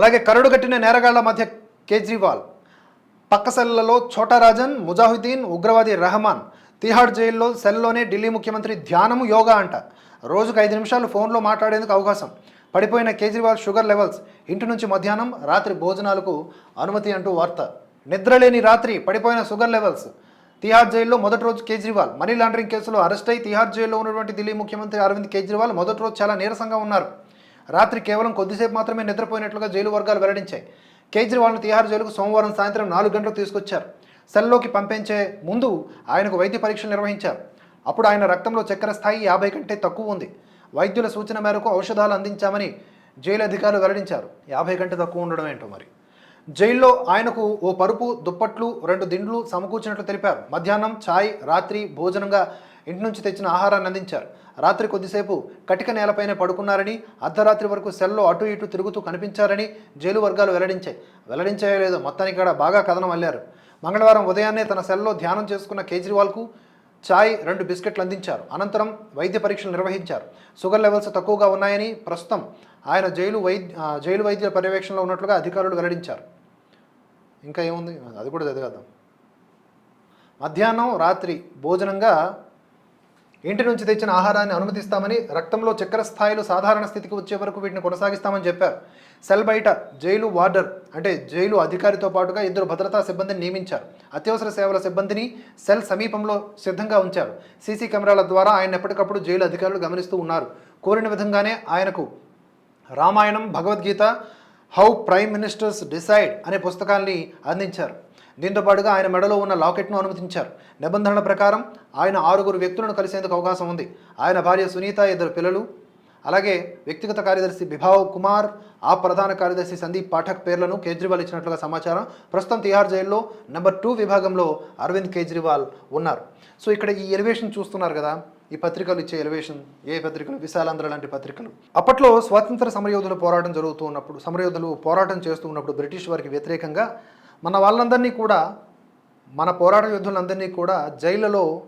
అలాగే కరడుగట్టిన నేరగాళ్ళ మధ్య కేజ్రీవాల్ పక్క సెల్లలో ఛోటా రాజన్ ముజాహుద్దీన్ ఉగ్రవాది రెహమాన్ తిహాడ్ జైల్లో సెల్లోనే ఢిల్లీ ముఖ్యమంత్రి ధ్యానము యోగా అంట. రోజుకు ఐదు నిమిషాలు ఫోన్లో మాట్లాడేందుకు అవకాశం. పడిపోయిన కేజ్రీవాల్ షుగర్ లెవెల్స్ ఇంటి నుంచి మధ్యాహ్నం రాత్రి భోజనాలకు అనుమతి అంటూ వార్త. నిద్రలేని రాత్రి పడిపోయిన షుగర్ లెవెల్స్. తిహార్ జైల్లో మొదటి రోజు కేజ్రీవాల్. మనీ లాండరింగ్ కేసులో అరెస్ట్ అయి తిహార్ జైల్లో ఉన్నటువంటి ఢిల్లీ ముఖ్యమంత్రి అరవింద్ కేజ్రీవాల్ మొదటి రోజు చాలా నీరసంగా ఉన్నారు. రాత్రి కేవలం కొద్దిసేపు మాత్రమే నిద్రపోయినట్లుగా జైలు వర్గాలు వెల్లడించాయి. కేజ్రీవాల్ను తిహార్ జైలుకు సోమవారం సాయంత్రం నాలుగు గంటలకు తీసుకొచ్చారు. సెల్లోకి పంపించే ముందు ఆయనకు వైద్య పరీక్షలు నిర్వహించారు. అప్పుడు ఆయన రక్తంలో చక్కెర స్థాయి యాభై కంటే తక్కువ ఉంది. వైద్యుల సూచన మేరకు ఔషధాలు అందించామని జైలు అధికారులు వెల్లడించారు. యాభై కంటే తక్కువ ఉండడం ఏంటో మరి? జైల్లో ఆయనకు ఓ పరుపు దుప్పట్లు రెండు దిండ్లు సమకూర్చినట్లు తెలిపారు. మధ్యాహ్నం ఛాయ్ రాత్రి భోజనంగా ఇంటి నుంచి తెచ్చిన ఆహారాన్ని అందించారు. రాత్రి కొద్దిసేపు కటిక నేలపైనే పడుకున్నారని అర్ధరాత్రి వరకు సెల్లో అటు ఇటు తిరుగుతూ కనిపించారని జైలు వర్గాలు వెల్లడించాయి. వెల్లడించాయో లేదో మొత్తానికి కూడా బాగా కథనం అల్లారు. మంగళవారం ఉదయాన్నే తన సెల్లో ధ్యానం చేసుకున్న కేజ్రీవాల్కు చాయ్ రెండు బిస్కెట్లు అందించారు. అనంతరం వైద్య పరీక్షలు నిర్వహించారు. షుగర్ లెవెల్స్ తక్కువగా ఉన్నాయని ప్రస్తుతం ఆయన జైలు వైద్య జైలు వైద్య పర్యవేక్షణలో ఉన్నట్లుగా అధికారులు వెల్లడించారు. ఇంకా ఏముంది? అది కూడా చదివేద్దాం. మధ్యాహ్నం రాత్రి భోజనంగా ఇంటి నుంచి తెచ్చిన ఆహారాన్ని అనుమతిస్తామని రక్తంలో చక్కెర స్థాయిలు సాధారణ స్థితికి వచ్చే వరకు వీటిని కొనసాగిస్తామని చెప్పారు. సెల్ బయట జైలు వార్డర్ అంటే జైలు అధికారితో పాటుగా ఇద్దరు భద్రతా సిబ్బందిని నియమించారు. అత్యవసర సేవల సిబ్బందిని సెల్ సమీపంలో సిద్ధంగా ఉంచారు. సీసీ కెమెరాల ద్వారా ఆయన ఎప్పటికప్పుడు జైలు అధికారులు గమనిస్తూ ఉన్నారు. కోరిన విధంగానే ఆయనకు Ramayanam Bhagavad Gita how prime ministers decide అనే పుస్తకాన్ని అందించారు. దీంతో పాటుగా ఆయన మెడలో ఉన్న లాకెట్ను అనుమతించారు. నిబంధనల ప్రకారం ఆయన ఆరుగురు వ్యక్తులను కలిసేందుకు అవకాశం ఉంది. ఆయన భార్య సునీత ఇద్దరు పిల్లలు. అలాగే వ్యక్తిగత కార్యదర్శి బిభావ్ కుమార్ ఆ ప్రధాన కార్యదర్శి సందీప్ పాఠక్ పేర్లను కేజ్రీవాల్ ఇచ్చినట్లుగా సమాచారం. ప్రస్తుతం తిహార్ జైల్లో నెంబర్ టూ విభాగంలో అరవింద్ కేజ్రీవాల్ ఉన్నారు. సో ఇక్కడ ఈ ఎలివేషన్ చూస్తున్నారు కదా? ఈ పత్రికలు ఇచ్చే ఎలివేషన్ ఏ పత్రికలు? విశాలాంధ్ర లాంటి పత్రికలు. అప్పట్లో స్వాతంత్ర సమరయోధుల పోరాటం జరుగుతూ ఉన్నప్పుడు సమరయోధులు పోరాటం చేస్తూ ఉన్నప్పుడు బ్రిటిష్ వారికి వ్యతిరేకంగా మన వాళ్ళందరినీ కూడా మన పోరాట యోధులందరినీ కూడా జైళ్ళలో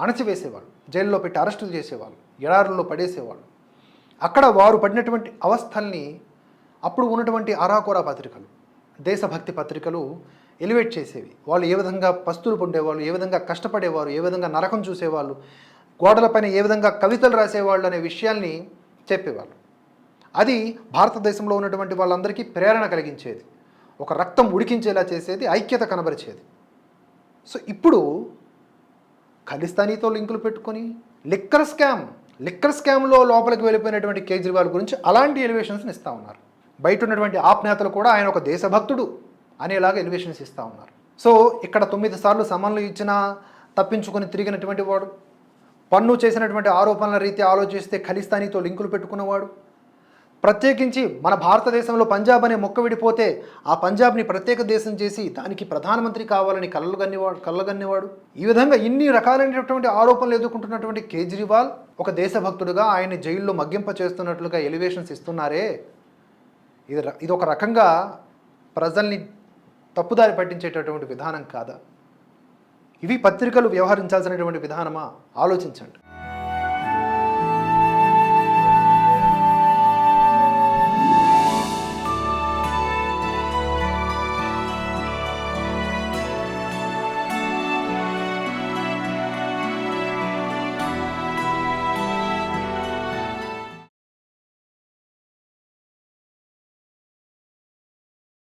అణచివేసేవాళ్ళు. జైల్లో పెట్టి అరెస్టులు చేసేవాళ్ళు. ఎడారుల్లో పడేసేవాళ్ళు. అక్కడ వారు పడినటువంటి అవస్థల్ని అప్పుడు ఉన్నటువంటి అరాకొరా పత్రికలు దేశభక్తి పత్రికలు ఎలివేట్ చేసేవి. వాళ్ళు ఏ విధంగా పస్తులు పొందేవాళ్ళు ఏ విధంగా కష్టపడేవారు ఏ విధంగా నరకం చూసేవాళ్ళు గోడలపైన ఏ విధంగా కవితలు రాసేవాళ్ళు అనే విషయాల్ని చెప్పేవాళ్ళు. అది భారతదేశంలో ఉన్నటువంటి వాళ్ళందరికీ ప్రేరణ కలిగించేది. ఒక రక్తం ఉడికించేలా చేసేది ఐక్యత కనబరిచేది. సో ఇప్పుడు ఖలిస్తానీతో లింకులు పెట్టుకొని లిక్కర్ స్కామ్ లిక్కర్ స్కామ్లో లోపలికి వెళ్ళిపోయినటువంటి కేజ్రీవాల్ గురించి అలాంటి ఎలివేషన్స్ని ఇస్తూ ఉన్నారు. బయట ఉన్నటువంటి ఆప్ నేతలు కూడా ఆయన ఒక దేశభక్తుడు అనేలాగా ఎలివేషన్స్ ఇస్తూ ఉన్నారు. సో ఇక్కడ తొమ్మిది సార్లు సమన్లు ఇచ్చినా తప్పించుకొని తిరిగినటువంటి వాడు పన్ను చేసినటువంటి ఆరోపణల రీతి ఆలోచిస్తే ఖలిస్తానీతో లింకులు పెట్టుకున్నవాడు ప్రత్యేకించి మన భారతదేశంలో పంజాబ్ అనే మొక్క విడిపోతే ఆ పంజాబ్ని ప్రత్యేక దేశం చేసి దానికి ప్రధానమంత్రి కావాలని కళ్ళు గన్నివాడు కళ్ళగన్నేవాడు. ఈ విధంగా ఇన్ని రకాలైనటువంటి ఆరోపణలు ఎదుర్కొంటున్నటువంటి కేజ్రీవాల్ ఒక దేశభక్తుడుగా ఆయన జైల్లో మగ్గింప చేస్తున్నట్లుగా ఎలివేషన్స్ ఇస్తున్నారే. ఇది ఇది ఒక రకంగా ప్రజల్ని తప్పుదారి పట్టించేటటువంటి విధానం కాదా? ఇవి పత్రికలు వ్యవహరించాల్సినటువంటి విధానమా? ఆలోచించండి.